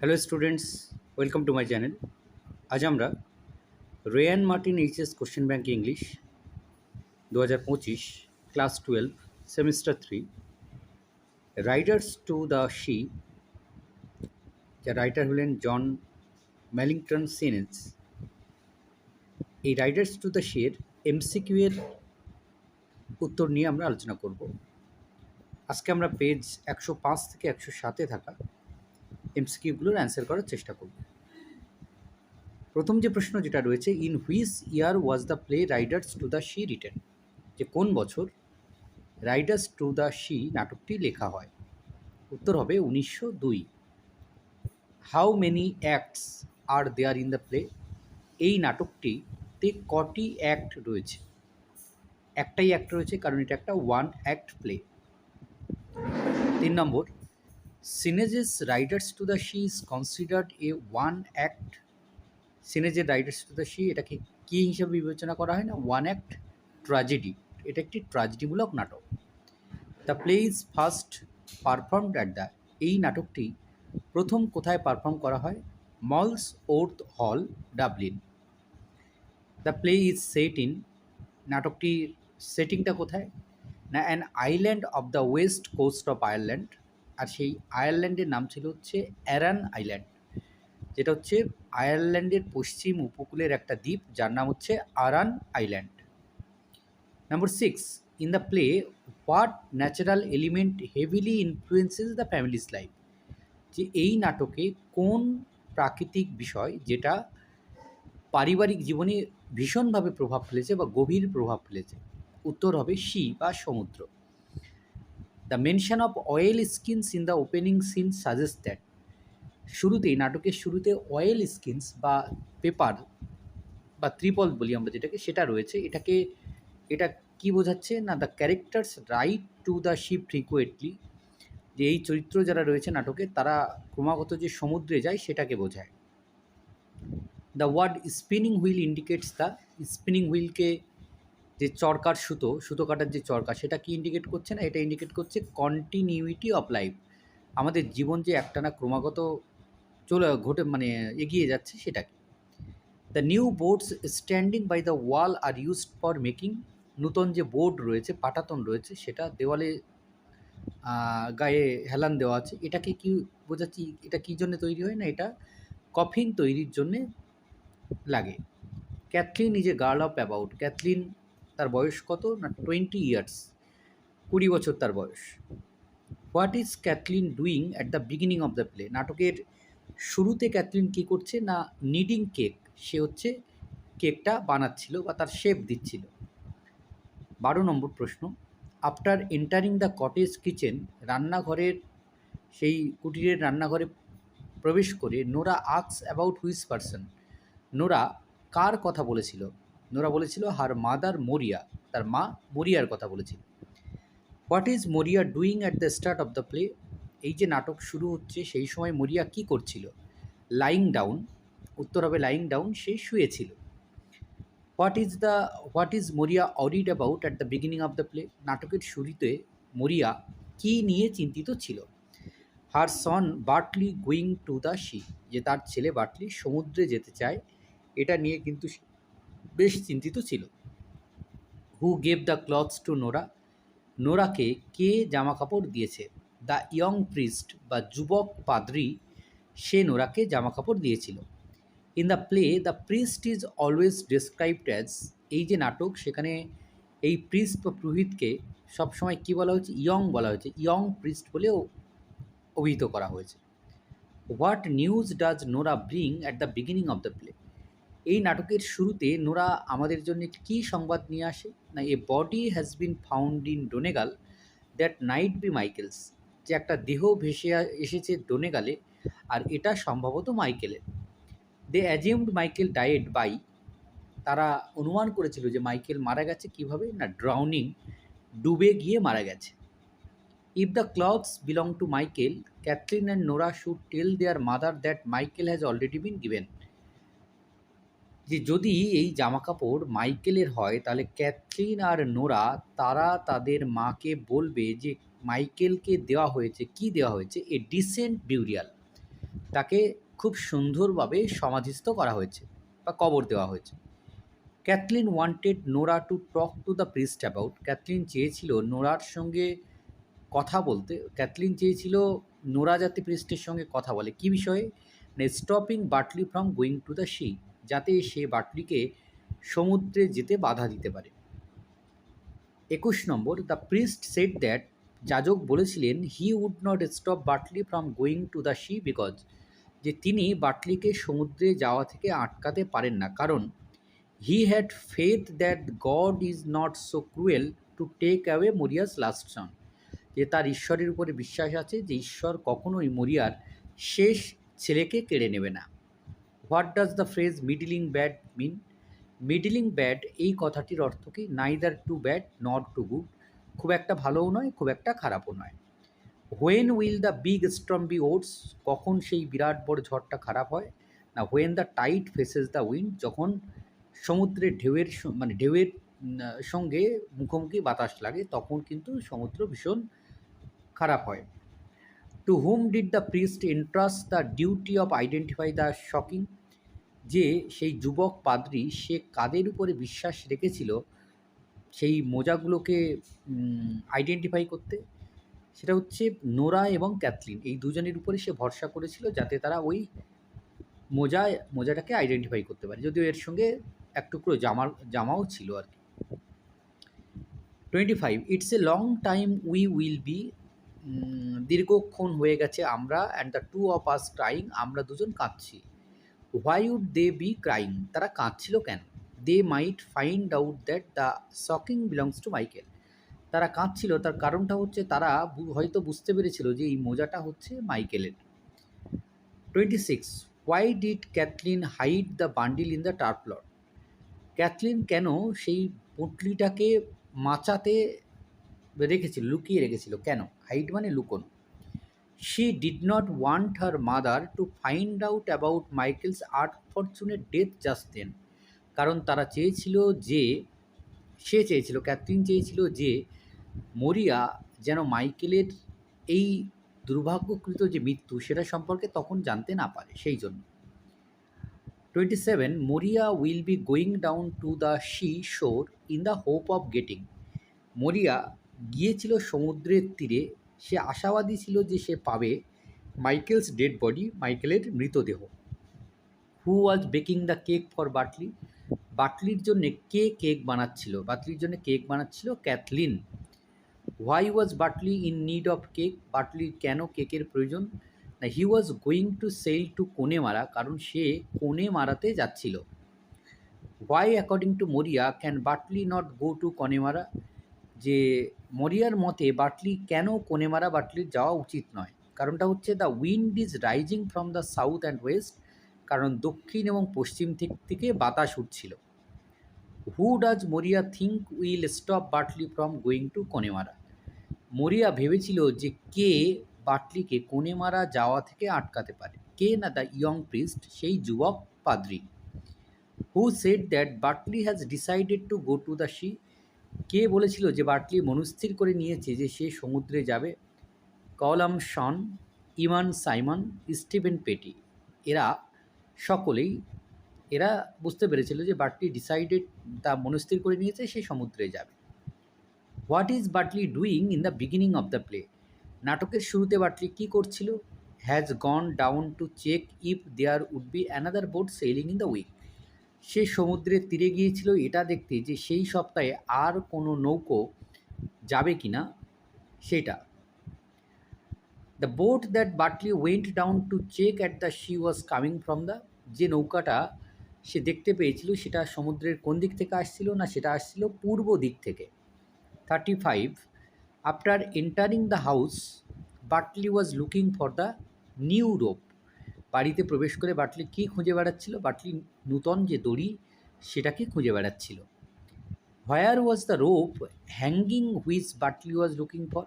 Hello students welcome to my channel আজ আমরা Ray and Martin H S question bank English দু হাজার পঁচিশ class twelve semester three riders to the sea যা writer হলেন John Millington Synge এই riders to the শির MCQ এর উত্তর নিয়ে আমরা আলোচনা করব। আজকে আমরা পেজ একশো পাঁচ থেকে একশো সাতে থাকা এমসিকিউগুলোর অ্যান্সার করার চেষ্টা করব। প্রথম যে প্রশ্ন যেটা রয়েছে in which year was the play riders to the sea written যে কোন বছর রাইডার্স টু দ্য শি নাটকটি লেখা হয়? উত্তর হবে উনিশশো দুই। How many acts are there in the play এই নাটকটিতে কটি অ্যাক্ট রয়েছে? একটাই অ্যাক্ট রয়েছে, কারণ এটা একটা ওয়ান অ্যাক্ট প্লে তিন নম্বর Synge's riders to the sea is considered a one act সিনেজের riders to the sea এটাকে কী হিসাবে বিবেচনা করা হয় না? ওয়ান অ্যাক্ট ট্র্যাজেডি এটা একটি ট্র্যাজেডিমূলক নাটক। The play is first performed at the এই নাটকটি প্রথম কোথায় পারফর্ম করা হয়? Molesworth Hall Dublin the play is set in নাটকটির সেটিংটা কোথায়? না an island off the west coast of Ireland আর সেই আয়ারল্যান্ডের নাম ছিল হচ্ছে অ্যারান আইল্যান্ড, যেটা হচ্ছে আয়ারল্যান্ডের পশ্চিম উপকূলের একটা দ্বীপ, যার নাম হচ্ছে Aran island. Number six in the play what natural element heavily influences the family's life যে এই নাটকে কোন প্রাকৃতিক বিষয় যেটা পারিবারিক জীবনে ভীষণভাবে প্রভাব ফেলেছে বা গভীর প্রভাব ফেলেছে? উত্তর হবে সি বা সমুদ্র। The mention of oil skins in the opening scene suggest that শুরুতেই, নাটকের শুরুতে অয়েল স্কিনস বা পেপার বা ত্রিপল বলি আমরা যেটাকে, সেটা রয়েছে। এটাকে, এটা কি বোঝাচ্ছে? না the characters right to the ship frequently যে এই চরিত্র যারা রয়েছে নাটকে, তারা ক্রমাগত যে সমুদ্রে যায়, সেটাকে বোঝায়। The word spinning wheel indicates the spinning হুইলকে যে চরকার সুতো সুতো কাটার যে চরকা সেটা কি ইন্ডিকেট করছে না? এটা ইন্ডিকেট করছে কন্টিনিউইটি অফ লাইফ আমাদের জীবন যে একটানা ক্রমাগত চলে, ঘটে মানে এগিয়ে যাচ্ছে সেটাকে the new boards standing by the wall are used for making নূতন যে বোর্ড রয়েছে, পাটাতন রয়েছে, সেটা দেওয়ালে গায়ে হেলান দেওয়া আছে। এটাকে কি বোঝাচ্ছি? এটা কী জন্য তৈরি হয় না? এটা কফিন তৈরির জন্যে লাগে। Cathleen is a girl of about Cathleen তার বয়স কত? না টোয়েন্টি ইয়ার্স কুড়ি বছর তার বয়স। What is Cathleen doing at the beginning of the play নাটকের শুরুতে ক্যাথলিন কী করছে? না নিডিং কেক সে হচ্ছে কেকটা বানাচ্ছিল বা তার শেপ দিচ্ছিল। বারো নম্বর প্রশ্ন। After entering the cottage kitchen রান্নাঘরের সেই কুটিরের রান্নাঘরে প্রবেশ করে Nora asks about which person Nora কার কথা বলেছিল? নোরা বলেছিল, হার মাদার মরিয়া। তার মা মরিয়ার কথা বলেছিল। What is Maurya doing at the start of the play? এই যে নাটক শুরু হচ্ছে, সেই সময় মরিয়া কি করছিল? Lying down. উত্তর হবে, লাইং ডাউন। সে শুয়েছিল। What is the, what is Maurya worried about at the beginning of the play? নাটকের শুরুতে মরিয়া কী নিয়ে চিন্তিত ছিল? Her son Bartley going to the sea যে তার ছেলে বার্টলি সমুদ্রে যেতে চায়, এটা নিয়ে কিন্তু বেশ চিন্তিত ছিল। Who gave the clothes to Nora নোরাকে কে জামা কাপড় দিয়েছে? দ্য ইয়ং প্রিস্ট বা যুবক পাদ্রি, সে নোরাকে জামা কাপড় দিয়েছিল। In the play the priest is always described as এই যে নাটক, সেখানে এই প্রিস্ট বা পুরোহিতকে সবসময় কী বলা হয়েছে? ইয়ং বলা হয়েছে। ইয়ং প্রিস্ট বলেও অভিহিত করা হয়েছে। What news does Nora bring at the beginning of the play এই নাটকের শুরুতে নোরা আমাদের জন্য কী সংবাদ নিয়ে আসে? না, a body has been found in Donegal that night be Michael's যে একটা দেহ ভেসে এসেছে ডোনেগালে আর এটা সম্ভবত মাইকেলের they assumed Michael died by তারা অনুমান করেছিল যে মাইকেল মারা গেছে কীভাবে? না ড্রাউনিং ডুবে গিয়ে মারা গেছে। If the clothes belong to Michael Cathleen and Nora should tell their mother that Michael has already been given যে যদি এই জামা কাপড় মাইকেলের হয়, তাহলে ক্যাথলিন আর নোরা, তারা তাদের মাকে বলবে যে মাইকেলকে দেওয়া হয়েছে, কি দেওয়া হয়েছে? A decent burial. তাকে খুব সুন্দরভাবে সমাধিস্থ করা হয়েছে বা কবর দেওয়া হয়েছে। Cathleen wanted Nora to talk to the priest about Cathleen চেয়েছিল নোরার সঙ্গে কথা বলতে। ক্যাথলিন চেয়েছিল নোরা জাতি প্রিস্টের সঙ্গে কথা বলে। কী বিষয়ে? Stopping Bartley from going to the sea যাতে সে বাটলিকে সমুদ্রে যেতে বাধা দিতে পারে। একুশ নম্বর দ্য প্রিস্ট সেট দ্যাট যাজক বলেছিলেন he would not stop Bartley from going to the sea because যে তিনি বাটলিকে সমুদ্রে যাওয়া থেকে আটকাতে পারেন না। কারণ he had faith that God is not so cruel to take away Maurya's last son যে তার ঈশ্বরের উপরে বিশ্বাস আছে যে ঈশ্বর কখনোই মরিয়ার শেষ ছেলেকে কেড়ে নেবে না। What does the phrase middling bad mean middling bad এই কথাটির অর্থ কি? Neither too bad not too good খুব একটা ভালোও নয়, খুব একটা খারাপও নয়। When will the big storm be oats কখন সেই বিরাট বড় ঝড়টা খারাপ হয়? না when the tide faces the wind যখন সমুদ্রের ঢেউয়ের মানে ঢেউয়ের সঙ্গে মুখোমুখি বাতাস লাগে, তখন কিন্তু সমুদ্র ভীষণ খারাপ হয়। To whom did the priest entrust the duty of identify the stocking যে সেই যুবক পাদ্রী সে কাদের উপরে বিশ্বাস রেখেছিল? সেই মোজাগুলোকে আইডেন্টিফাই করতে? সেটা হচ্ছে নোরা এবং ক্যাথলিন। এই দুজনের উপরে সে ভরসা করেছিল যাতে তারা ওই মোজা, মোজাটাকে আইডেন্টিফাই করতে পারে। যদিও এর সঙ্গে এক টুকরো জামার জামাও ছিল আর কি। Twenty five it's a long time we will be দীর্ঘক্ষণ হয়ে গেছে আমরা and the two of us crying আমরা দুজন কাঁদছি। Why would they be crying তারা কাঁদছিল কেন? They might find out that the stocking belongs to Michael তারা কাঁদছিল, তার কারণটা হচ্ছে তারা হয়তো বুঝতে পেরেছিল যে এই মোজাটা হচ্ছে মাইকেলের twenty six why did Cathleen hide the bundle in the turf loft Kathleen কেন সেই পুঁটলিটাকে মাচাতে রেখেছিল, লুকিয়ে রেখেছিল? কেন? হাইড মানে লুকোনো। She did not want her mother to find out about Michael's unfortunate death just then কারণ তারা চেয়েছিল যে, সে চেয়েছিল, ক্যাথরিন চেয়েছিল যে, মরিয়া যেন মাইকেলের এই দুর্ভাগ্যকৃত যে মৃত্যু সেটা সম্পর্কে তখন জানতে না পারে, সেই জন্য। Twenty seven Maurya will be going down to the sea shore in the hope of getting Maurya গিয়েছিল সমুদ্রের তীরে সে আশাবাদী ছিল যে সে পাবে মাইকেলস ডেড বডি, মাইকেলের মৃতদেহ। Who was baking the cake for Bartley বাটলির জন্য কে কেক বানাচ্ছিল? বাটলির জন্য cake বানাচ্ছিল Cathleen. Why was Bartley in need of cake বাটলির কেন কেকের প্রয়োজন? না he was going to sell to Connemara কারণ সে কোনে মারাতে যাচ্ছিল। Why according to Maurya can Bartley not go to Connemara? যে মরিয়ার মতে বাটলি কেন কোনেমারা বাটলির যাওয়া উচিত নয়? কারণটা হচ্ছে, the wind is rising from the south and west কারণ দক্ষিণ এবং পশ্চিম দিক থেকে বাতাস উঠছিল। Who does Maurya think will stop Bartley from going to Connemara Maurya ভেবেছিল যে কে বাটলিকে কোনেমারা যাওয়া থেকে আটকাতে পারে। কে না দ্য ইয়ং প্রিস্ট, সেই যুবক পাদ্রী। Who said that Bartley has decided to go to the sea কে বলেছিল যে বাটলি মনস্থির করে নিয়েছে যে সে সমুদ্রে যাবে? Colum Shawn, Eamon Simon, Stephen Pheety. এরা সকলেই, এরা বুঝতে পেরেছিল যে বাটলি ডিসাইডেড তা মনস্থির করে নিয়েছে, সে সমুদ্রে যাবে। What is Bartley doing in the beginning of the play? নাটকের শুরুতে বাটলি কী করছিল? Has gone down to check if there would be another boat sailing in the week. সে সমুদ্রের তীরে গিয়েছিল, এটা দেখতে যে সেই সপ্তাহে আর কোনো নৌকো যাবে কি না, সেটা। The boat that Bartley went down to check at the she was coming from the যে নৌকাটা সে দেখতে পেয়েছিল সেটা সমুদ্রের কোন দিক থেকে আসছিল না সেটা আসছিল পূর্ব দিক থেকে। Thirty five after entering the house Bartley was looking for the new rope বাড়িতে প্রবেশ করে বাটলি কী খুঁজে বেড়াচ্ছিল? বাটলি নূতন যে দড়ি, সেটাকে খুঁজে বেড়াচ্ছিল। Where was the rope hanging which Bartley was looking for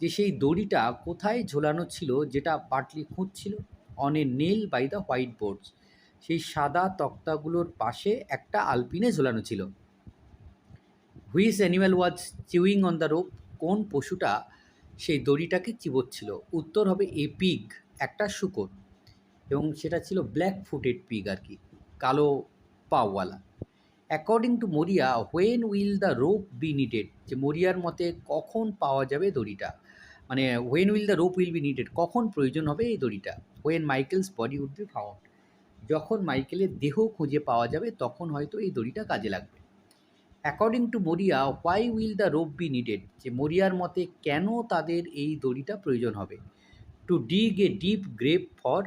যে সেই দড়িটা কোথায় ঝোলানো ছিল, যেটা বাটলি খুঁজছিল? On a nail by the white boards সেই সাদা তক্তাগুলোর পাশে একটা আলপিনে ঝোলানো ছিল। Which animal was chewing on the rope কোন পশুটা সেই দড়িটাকে চিবোচ্ছিল? উত্তর হবে এ পিগ একটা শুকর। এবং সেটা ছিল ব্ল্যাক ফুটেড পিগ আর কি, কালো পাওয়ালা। According to Maurya when will the rope be needed যে মরিয়ার মতে, কখন পাওয়া যাবে দড়িটা? মানে when will the rope will be needed কখন প্রয়োজন হবে এই দড়িটা? When Michael's body would be found যখন মাইকেলের দেহ খুঁজে পাওয়া যাবে, তখন হয়তো এই দড়িটা কাজে লাগবে। According to Maurya why will the rope be needed যে মরিয়ার মতে, কেন তাদের এই দড়িটা প্রয়োজন হবে? To dig a deep grave for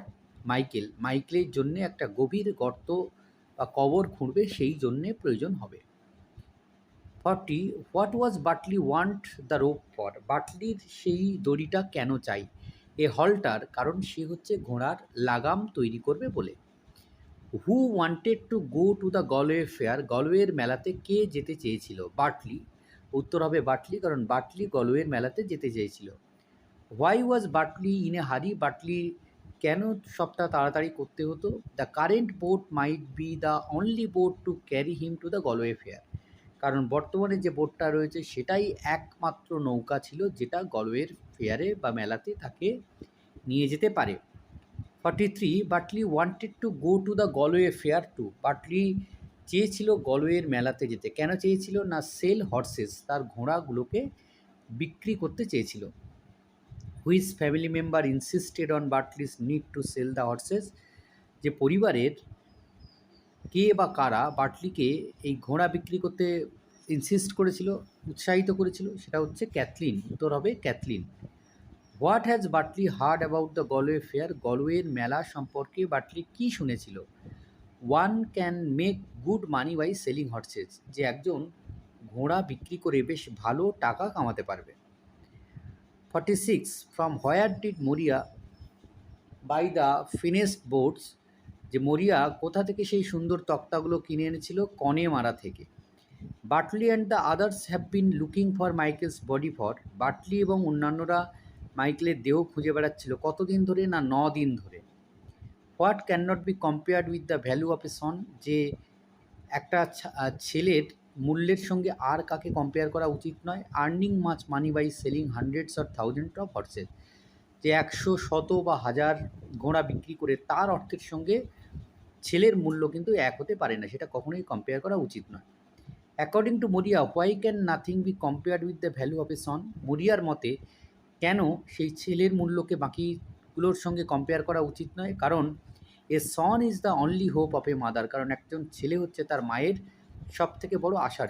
Michael. মাইকেলের জন্য একটা গভীর গর্ত বা কবর খুঁড়বে সেই জন্যে প্রয়োজন হবে। Forty what was Bartley want the rope for? বাটলির সেই দড়িটা কেন চাই? এ হলটার কারণ সে হচ্ছে ঘোড়ার লাগাম তৈরি করবে বলে। Who wanted to go to the Galway fair. গলওয়ের মেলাতে কে যেতে চেয়েছিল? বাটলি উত্তর হবে বাটলি কারণ বাটলি গলওয়ের মেলাতে যেতে চেয়েছিল। Why was Bartley in a হারি? বাটলি কেন সবটা তাড়াতাড়ি করতে হতো? The current boat might be the only boat to carry him to the Galway fair কারণ বর্তমানে যে বোটটা রয়েছে, সেটাই একমাত্র নৌকা ছিল যেটা গলওয়ের ফেয়ারে বা মেলাতে তাকে নিয়ে যেতে পারে। Forty three Bartley wanted to go to the Galway fair to Bartley চেয়েছিল গলওয়ের মেলাতে যেতে। কেন চেয়েছিল? না সেল হর্সেস তার ঘোড়াগুলোকে বিক্রি করতে চেয়েছিল। Whose family member insisted on Bartley's need to sell the horses যে পরিবারের কে বা কারা বাটলিকে এই ঘোড়া বিক্রি করতে ইনসিস্ট করেছিল, উৎসাহিত করেছিল, সেটা হচ্ছে ক্যাথলিন, উত্তর হবে Cathleen. What has Bartley heard about the Galway fair গলওয়ের মেলা সম্পর্কে বাটলি কী শুনেছিল? One can make good money by selling horses যে একজন ঘোড়া বিক্রি করে বেশ ভালো টাকা কামাতে পারবে। Forty six from where did Maurya buy the finest boards যে মরিয়া কোথা থেকে সেই সুন্দর তক্তাগুলো কিনে এনেছিল? কনে মারা থেকে। Bartley and the others have been looking for Michael's body for Bartley এবং অন্যান্যরা মাইকেলের দেহ খুঁজে বেড়াচ্ছিল কতদিন ধরে না ন দিন ধরে? What can not be compared with the value of a son যে একটা ছেলের মূল্যের সঙ্গে আর কাকে কম্পেয়ার করা উচিত নয়। Earning much money by selling hundreds or thousand of horses যে একশো, শত বা হাজার ঘোড়া বিক্রি করে তার অর্থের সঙ্গে ছেলের মূল্য কিন্তু এক হতে পারে না, সেটা কখনোই কম্পেয়ার করা উচিত নয়। According to Maurya why can nothing be compared with the value of a son মরিয়ার মতে, কেন সেই ছেলের মূল্যকে বাকিগুলোর সঙ্গে কম্পেয়ার করা উচিত নয়? কারণ a son is the only hope of a mother কারণ একজন ছেলে হচ্ছে তার মায়ের সব থেকে বড় আশার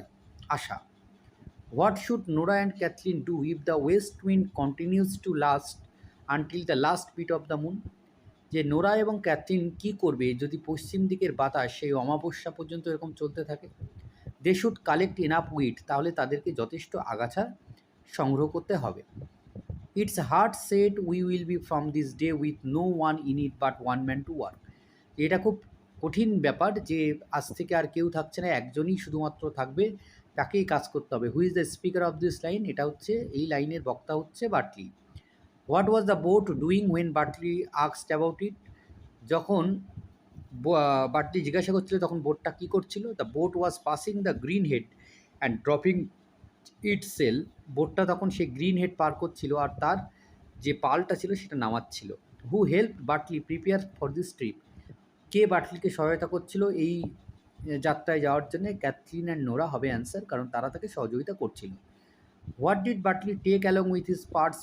আশা। What should Nora and Cathleen do if the west wind continues to last until the last bit of the moon যে নোরা এবং ক্যাথলিন কী করবে যদি পশ্চিম দিকের বাতাস সেই অমাবস্যা পর্যন্ত এরকম চলতে থাকে? They should collect enough weed তাহলে তাদেরকে যথেষ্ট আগাছা সংগ্রহ করতে হবে। It's hard set we will be from this day with no one in it but one man to work এটা খুব কঠিন ব্যাপার যে আজ থেকে আর কেউ থাকছে না, একজনই শুধুমাত্র থাকবে, তাকেই কাজ করতে হবে। Who's the speaker of this line এটা হচ্ছে, এই লাইনের বক্তা হচ্ছে Bartley what was the boat doing when Bartley আক্সড about it যখন বাটলি জিজ্ঞাসা করছিল তখন বোটটা কী করছিল? The boat was passing the green head and dropping it sail বোটটা তখন সে গ্রিন হেড পার করছিল আর তার যে পালটা ছিল সেটা নামাচ্ছিল। Who help Bartley prepare for this trip কে বাটলিকে সহায়তা করছিল এই যাত্রায় যাওয়ার জন্য ক্যাথলিন অ্যান্ড নোরা হবে অ্যান্সার কারণ তারা তাকে সহযোগিতা করছিল। What did Bartley take along with his parts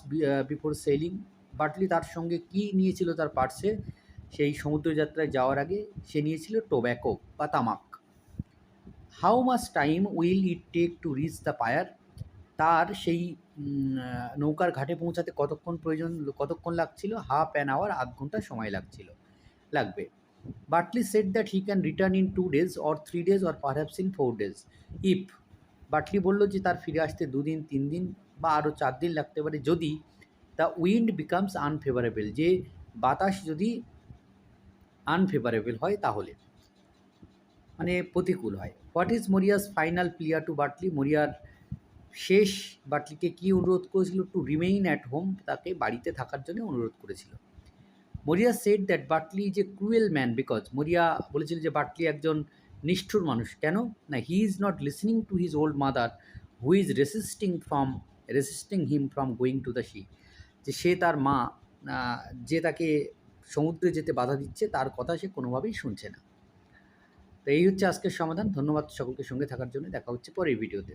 before sailing Bartley তার সঙ্গে কি নিয়েছিল তার পার্টসে সেই সমুদ্র যাত্রায় যাওয়ার আগে সে নিয়েছিল টোব্যাকো বা তামাক। How much time will it take to reach the pier তার সেই নৌকার ঘাটে পৌঁছাতে কতক্ষণ প্রয়োজন, কতক্ষণ লাগছিল? হাফ অ্যান আওয়ার আধ ঘণ্টা সময় লাগছিল। লাগবে। Bartley said that he can return in two days or three days or perhaps in four days if Bartley বলল যে তার ফিরে আসতে দুদিন, তিন দিন বা আরও চার দিন লাগতে পারে, যদি দ্য উইন্ড বিকামস আনফেভারেবল যে বাতাস যদি আনফেভারেবল হয় তাহলে মানে প্রতিকূল হয়। What is Maurya's final prayer to Bartley মরিয়ার শেষ বাটলিকে কি অনুরোধ করেছিল? টু রিমেইন অ্যাট হোম তাকে বাড়িতে থাকার জন্য অনুরোধ করেছিল। Maurya said that Bartley is a cruel man because Maurya বলেছিল যে বাটলি একজন নিষ্ঠুর মানুষ। কেন? না he is not listening to his old mother who is resisting from resisting him from going to the sea যে সে তার মা যে তাকে সমুদ্রে যেতে বাধা দিচ্ছে, তার কথা সে কোনোভাবেই শুনছে না। তো এই হচ্ছে আজকের সমাধান। ধন্যবাদ সকলকে সঙ্গে থাকার জন্য। দেখা হচ্ছে পরের ভিডিওতে।